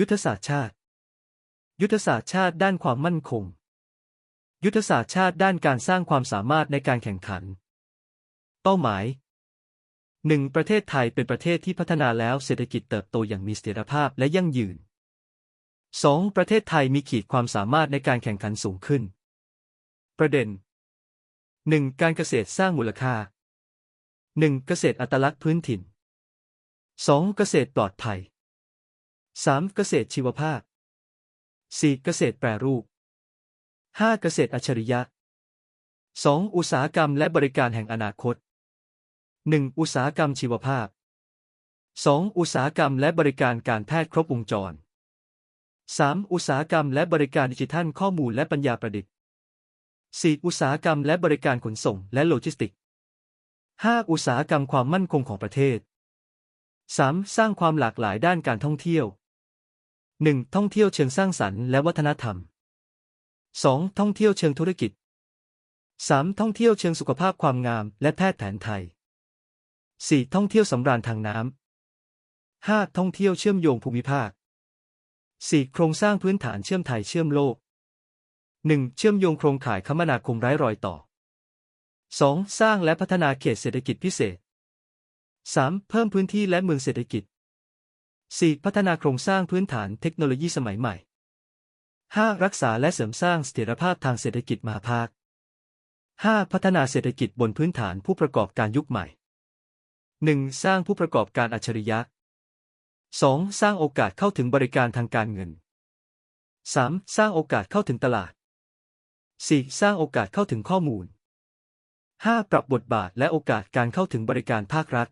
ยุทธศาสตร์ชาติ ยุทธศาสตร์ชาติด้านความมั่นคง ยุทธศาสตร์ชาติด้านการสร้างความสามารถในการแข่งขัน เป้าหมาย 1. ประเทศไทยเป็นประเทศที่พัฒนาแล้วเศรษฐกิจเติบโตอย่างมีเสถียรภาพและยั่งยืน 2. ประเทศไทยมีขีดความสามารถในการแข่งขันสูงขึ้น ประเด็น 1. การเกษตรสร้างมูลค่า 1. เกษตรอัตลักษณ์พื้นถิ่น 2. เกษตรปลอดภัย 3. เกษตรชีวภาพ 4. เกษตรแปรรูป 5. เกษตรอัจฉริยะ 2. อุตสาหกรรมและบริการแห่งอนาคต 1. อุตสาหกรรมชีวภาพ 2. อุตสาหกรรมและบริการการแพทย์ครบวงจร 3. อุตสาหกรรมและบริการดิจิทัลข้อมูลและปัญญาประดิษฐ์ 4. อุตสาหกรรมและบริการขนส่งและโลจิสติกส์ 5. อุตสาหกรรมความมั่นคงของประเทศ 3. สร้างความหลากหลายด้านการท่องเที่ยว 1. ท่องเที่ยวเชิงสร้างสรรค์และวัฒนธรรม 2. ท่องเที่ยวเชิงธุรกิจ 3. ท่องเที่ยวเชิงสุขภาพความงามและแพทย์แผนไทย 4. ท่องเที่ยวสำราญทางน้ำ 5. ท่องเที่ยวเชื่อมโยงภูมิภาค 4. โครงสร้างพื้นฐานเชื่อมไทยเชื่อมโลก 1. เชื่อมโยงโครงข่ายคมนาคมไร้รอยต่อ 2. สร้างและพัฒนาเขตเศรษฐกิจพิเศษ 3. เพิ่มพื้นที่และเมืองเศรษฐกิจ 4. พัฒนาโครงสร้างพื้นฐานเทคโนโลยีสมัยใหม่ 5. รักษาและเสริมสร้างเสถียรภาพทางเศรษฐกิจมหาภาค 5. พัฒนาเศรษฐกิจบนพื้นฐานผู้ประกอบการยุคใหม่ 1. สร้างผู้ประกอบการอัจฉริยะ 2. สร้างโอกาสเข้าถึงบริการทางการเงิน 3. สร้างโอกาสเข้าถึงตลาด 4. สร้างโอกาสเข้าถึงข้อมูล 5. ปรับบทบาทและโอกาสการเข้าถึงบริการภาครัฐ